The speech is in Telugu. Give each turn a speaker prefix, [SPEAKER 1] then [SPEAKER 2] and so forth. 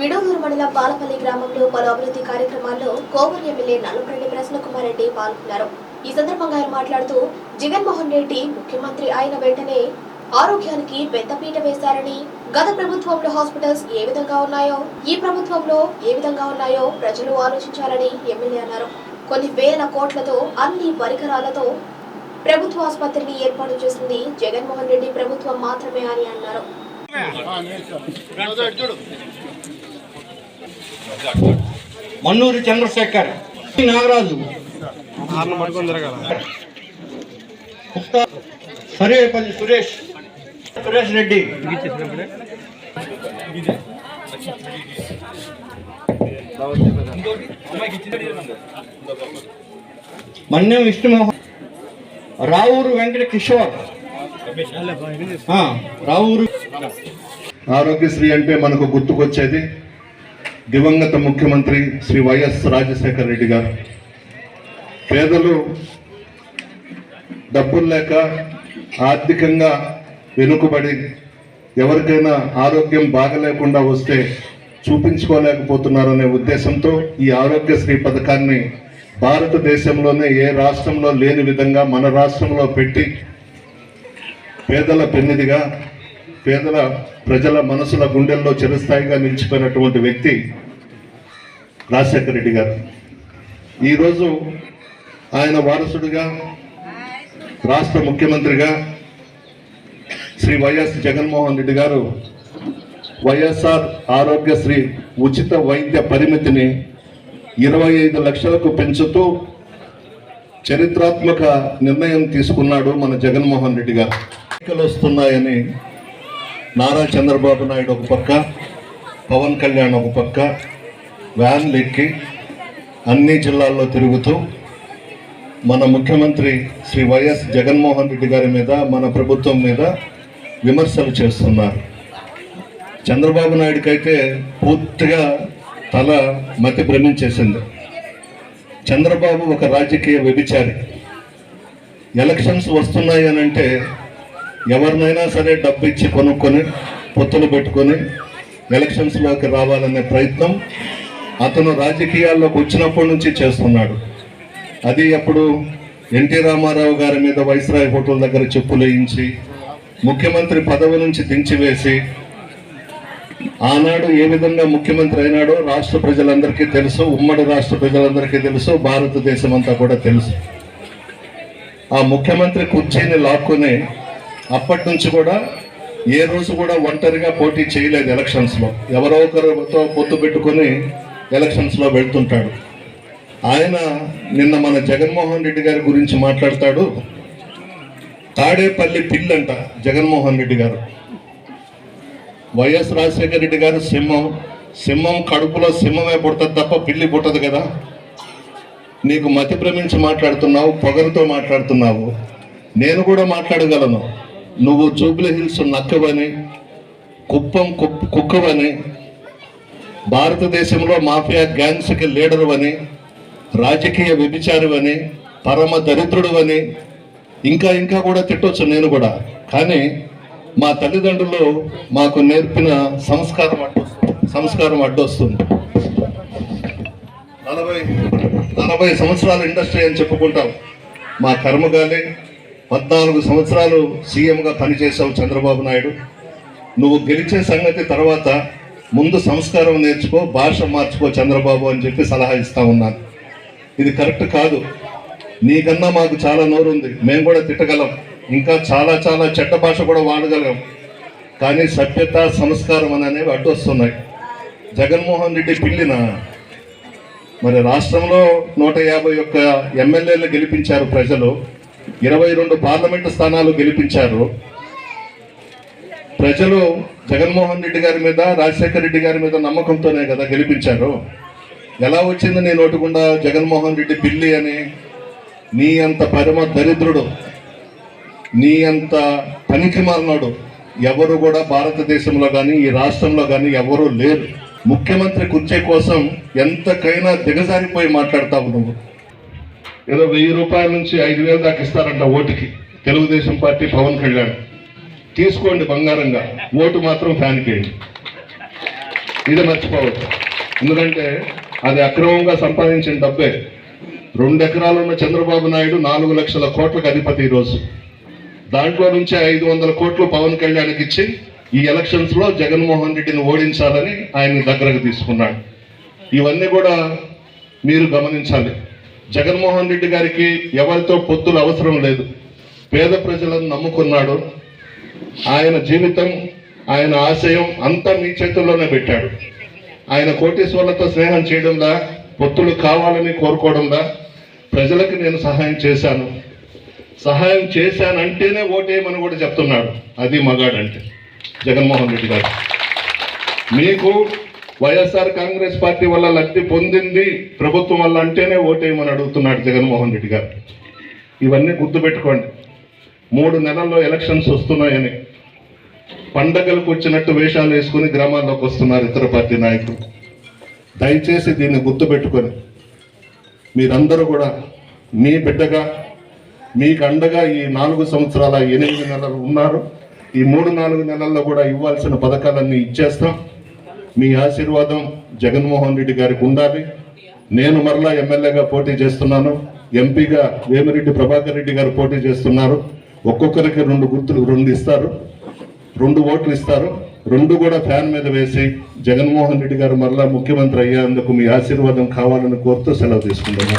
[SPEAKER 1] విడూరు పాలపల్లి గ్రామంలో పలు అభివృద్ధి కార్యక్రమాల్లో కోవూరు ఎమ్మెల్యే నల్లపరెడ్డి ప్రసన్నకుమార్ రెడ్డి పాల్గొన్నారు. ఈ సందర్భంగా ఆయన మాట్లాడుతూ జగన్మోహన్ రెడ్డి ముఖ్యమంత్రి అయిన వెంటనే ఆరోగ్యానికి పెద్దపీట వేశారని గత ప్రభుత్వంలో హాస్పిటల్స్ ఏ విధంగా ఉన్నాయో ఈ ప్రభుత్వంలో ఏ విధంగా ఉన్నాయో ప్రజలు ఆలోచించాలని ఎమ్మెల్యే అన్నారు. కొన్ని వేల కోట్లతో అన్ని పరికరాలతో ప్రభుత్వ ఆసుపత్రిని ఏర్పాటు చేసింది జగన్మోహన్ రెడ్డి ప్రభుత్వం మాత్రమే అని అన్నారు.
[SPEAKER 2] మన్నూరి చంద్రశేఖర్ నాగరాజు. గుప్తా సరేపల్లి సురేష్ సురేష్ రెడ్డి. మన్యం విష్ణుమోహన్ రావూరు వెంకట కిషోర్. రావూరు
[SPEAKER 3] ఆరోగ్యశ్రీ అంటే మనకు గుర్తుకొచ్చేది దివంగత ముఖ్యమంత్రి శ్రీ వైఎస్ రాజశేఖర రెడ్డి గారు. పేదలు డబ్బులు లేక ఆర్థికంగా వెనుకబడి ఎవరికైనా ఆరోగ్యం బాగలేకుండా వస్తే చూపించుకోలేకపోతున్నారనే ఉద్దేశంతో ఈ ఆరోగ్యశ్రీ పథకాన్ని భారతదేశంలోనే ఏ రాష్ట్రంలో లేని విధంగా మన రాష్ట్రంలో పెట్టి పేదల పెన్నిదిగా పేదల ప్రజల మనసుల గుండెల్లో చిరస్థాయిగా నిలిచిపోయినటువంటి వ్యక్తి రాజశేఖర రెడ్డి గారు. ఈరోజు ఆయన వారసుడిగా రాష్ట్ర ముఖ్యమంత్రిగా శ్రీ వైఎస్ జగన్మోహన్ రెడ్డి గారు వైఎస్ఆర్ ఆరోగ్యశ్రీ ఉచిత వైద్య పరిమితిని ఇరవై ఐదు లక్షలకు పెంచుతూ చరిత్రాత్మక నిర్ణయం తీసుకున్నాడు మన జగన్మోహన్ రెడ్డి గారు. ఎన్నికలు వస్తున్నాయని నారా చంద్రబాబు నాయుడు ఒక పక్క పవన్ కళ్యాణ్ ఒక పక్క వ్యాన్లు ఎక్కి అన్ని జిల్లాల్లో తిరుగుతూ మన ముఖ్యమంత్రి శ్రీ వైఎస్ జగన్మోహన్ రెడ్డి గారి మీద మన ప్రభుత్వం మీద విమర్శలు చేస్తున్నారు. చంద్రబాబు నాయుడికైతే పూర్తిగా తల మతి భ్రమించేసింది. చంద్రబాబు ఒక రాజకీయ వ్యభిచారి. ఎలక్షన్స్ వస్తున్నాయి అని అంటే ఎవరినైనా సరే డబ్బు ఇచ్చి కొనుక్కొని పొత్తులు పెట్టుకొని ఎలక్షన్స్లోకి రావాలనే ప్రయత్నం అతను రాజకీయాల్లోకి వచ్చినప్పటి నుంచి చేస్తున్నాడు. అది అప్పుడు ఎన్టీ రామారావు గారి మీద వైస్రాయ్ హోటల్ దగ్గర చెప్పులు వేయించి ముఖ్యమంత్రి పదవి నుంచి దించివేసి ఆనాడు ఏ విధంగా ముఖ్యమంత్రి అయినాడో రాష్ట్ర ప్రజలందరికీ తెలుసు ఉమ్మడి రాష్ట్ర ప్రజలందరికీ తెలుసు భారతదేశం అంతా కూడా తెలుసు. ఆ ముఖ్యమంత్రి కుర్చీని లాక్కుని అప్పటి నుంచి కూడా ఏ రోజు కూడా ఒంటరిగా పోటీ చేయలేదు ఎలక్షన్స్లో. ఎవరో ఒకరితో పొత్తు పెట్టుకొని ఎలక్షన్స్లో వెళ్తుంటాడు. ఆయన నిన్న మన జగన్మోహన్ రెడ్డి గారి గురించి మాట్లాడతాడు. తాడేపల్లి పిల్లంట జగన్మోహన్ రెడ్డి గారు. వైఎస్ రాజశేఖర రెడ్డి గారు సింహం. సింహం కడుపులో సింహమే పుడుతుంది తప్ప పిల్లి పుట్టదు కదా. నీకు మతి భ్రమించి మాట్లాడుతున్నావు పొగరుతో మాట్లాడుతున్నావు. నేను కూడా మాట్లాడగలను. నువ్వు జూబ్లీ హిల్స్ నక్కవని కుప్పం కుక్కవని భారతదేశంలో మాఫియా గ్యాంగ్స్కి లీడరు అని రాజకీయ వ్యభిచారి అని పరమ దరిద్రుడు అని ఇంకా ఇంకా కూడా తిట్టవచ్చు నేను కూడా. కానీ మా తల్లిదండ్రులు మాకు నేర్పిన సంస్కారం అడ్డు సంస్కారం అడ్డొస్తుంది. నలభై నలభై సంవత్సరాల ఇండస్ట్రీ అని చెప్పుకుంటాం. మా కర్మగాలి పద్నాలుగు సంవత్సరాలు సీఎంగా పనిచేశావు చంద్రబాబు నాయుడు. నువ్వు గెలిచే సంగతి తర్వాత ముందు సంస్కారం నేర్చుకో భాష మార్చుకో చంద్రబాబు అని చెప్పి సలహా ఇస్తా ఉన్నాను. ఇది కరెక్ట్ కాదు. నీకన్నా మాకు చాలా నోరు ఉంది మేము కూడా తిట్టగలం. ఇంకా చాలా చాలా చెడ్డ భాష కూడా వాడగలం. కానీ సభ్యత సంస్కారం అనేవి అడ్డొస్తున్నాయి. జగన్మోహన్ రెడ్డి పిల్లిన మరి రాష్ట్రంలో నూట యాభై ఒక్క ఎమ్మెల్యేలు గెలిపించారు ప్రజలు. ఇరవై రెండు పార్లమెంటు స్థానాలు గెలిపించారు. ప్రజలు జగన్మోహన్ రెడ్డి గారి మీద రాజశేఖర రెడ్డి గారి మీద నమ్మకంతోనే కదా గెలిపించారు. ఎలా వచ్చింది నీ నోటుకుండా జగన్మోహన్ రెడ్డి పిల్లి అని? నీ అంత పరమ దరిద్రుడు నీ అంత పనికి మారినాడు ఎవరు కూడా భారతదేశంలో కానీ ఈ రాష్ట్రంలో కానీ ఎవరూ లేరు. ముఖ్యమంత్రి కుర్చీ కోసం ఎంతకైనా దిగజారిపోయి మాట్లాడతావు నువ్వు. ఏదో వెయ్యి రూపాయల నుంచి ఐదు వేలు దాకా ఇస్తారంట ఓటుకి. తెలుగుదేశం పార్టీ పవన్ కళ్యాణ్. తీసుకోండి బంగారంగా. ఓటు మాత్రం ఫ్యాన్కి వేయండి ఇది మర్చిపోవద్దు. ఎందుకంటే అది అక్రమంగా సంపాదించిన డబ్బే. రెండు ఎకరాలు ఉన్న చంద్రబాబు నాయుడు నాలుగు లక్షల కోట్లకు అధిపతి ఈరోజు దాంట్లో నుంచి ఐదు వందల కోట్లు పవన్ కళ్యాణ్కి ఇచ్చి ఈ ఎలక్షన్స్లో జగన్మోహన్ రెడ్డిని ఓడించాలని ఆయన దగ్గరకు తీసుకున్నాడు. ఇవన్నీ కూడా మీరు గమనించాలి. జగన్మోహన్ రెడ్డి గారికి ఎవరితో పొత్తులు అవసరం లేదు. పేద ప్రజలను నమ్ముకున్నాడు. ఆయన జీవితం ఆయన ఆశయం అంతా మీ చేతుల్లోనే పెట్టాడు. ఆయన కోటీశ్వర్లతో స్నేహం చేయడంలా పొత్తులు కావాలని కోరుకోవడంలా ప్రజలకు నేను సహాయం చేశాను. సహాయం చేశానంటేనే ఓటేయమని కూడా చెప్తున్నాడు. అది మగాడంటే జగన్మోహన్ రెడ్డి గారు. మీకు వైఎస్ఆర్ కాంగ్రెస్ పార్టీ వల్ల లబ్ధి పొందింది. ప్రభుత్వం వల్ల అంటేనే ఓటేయమని అడుగుతున్నాడు జగన్మోహన్ రెడ్డి గారు. ఇవన్నీ గుర్తుపెట్టుకోండి. మూడు నెలల్లో ఎలక్షన్స్ వస్తున్నాయని. పండగలకు వచ్చినట్టు వేషాలు వేసుకుని గ్రామాల్లోకి వస్తున్నారు ఇతర పార్టీ నాయకులు. దయచేసి దీన్ని గుర్తుపెట్టుకొని మీరందరూ కూడా మీ బిడ్డగా మీకు అండగా ఈ నాలుగు సంవత్సరాల ఎనిమిది నెలలు ఉన్నారు. ఈ మూడు నాలుగు నెలల్లో కూడా ఇవ్వాల్సిన పథకాలన్నీ ఇచ్చేస్తాం. మీ ఆశీర్వాదం జగన్మోహన్ రెడ్డి గారికి ఉండాలి నేను మరలా ఎమ్మెల్యేగా పోటీ చేస్తున్నాను. ఎంపీగా వేమిరెడ్డి ప్రభాకర్ రెడ్డి గారు పోటీ చేస్తున్నారు. ఒక్కొక్కరికి రెండు గుర్తులు రెండు ఇస్తారు. రెండు ఓట్లు ఇస్తారు. రెండు కూడా ఫ్యాన్ మీద వేసి జగన్మోహన్ రెడ్డి గారు మరలా ముఖ్యమంత్రి అయ్యేందుకు మీ ఆశీర్వాదం కావాలని కోరుతూ సెలవు తీసుకుంటున్నాను.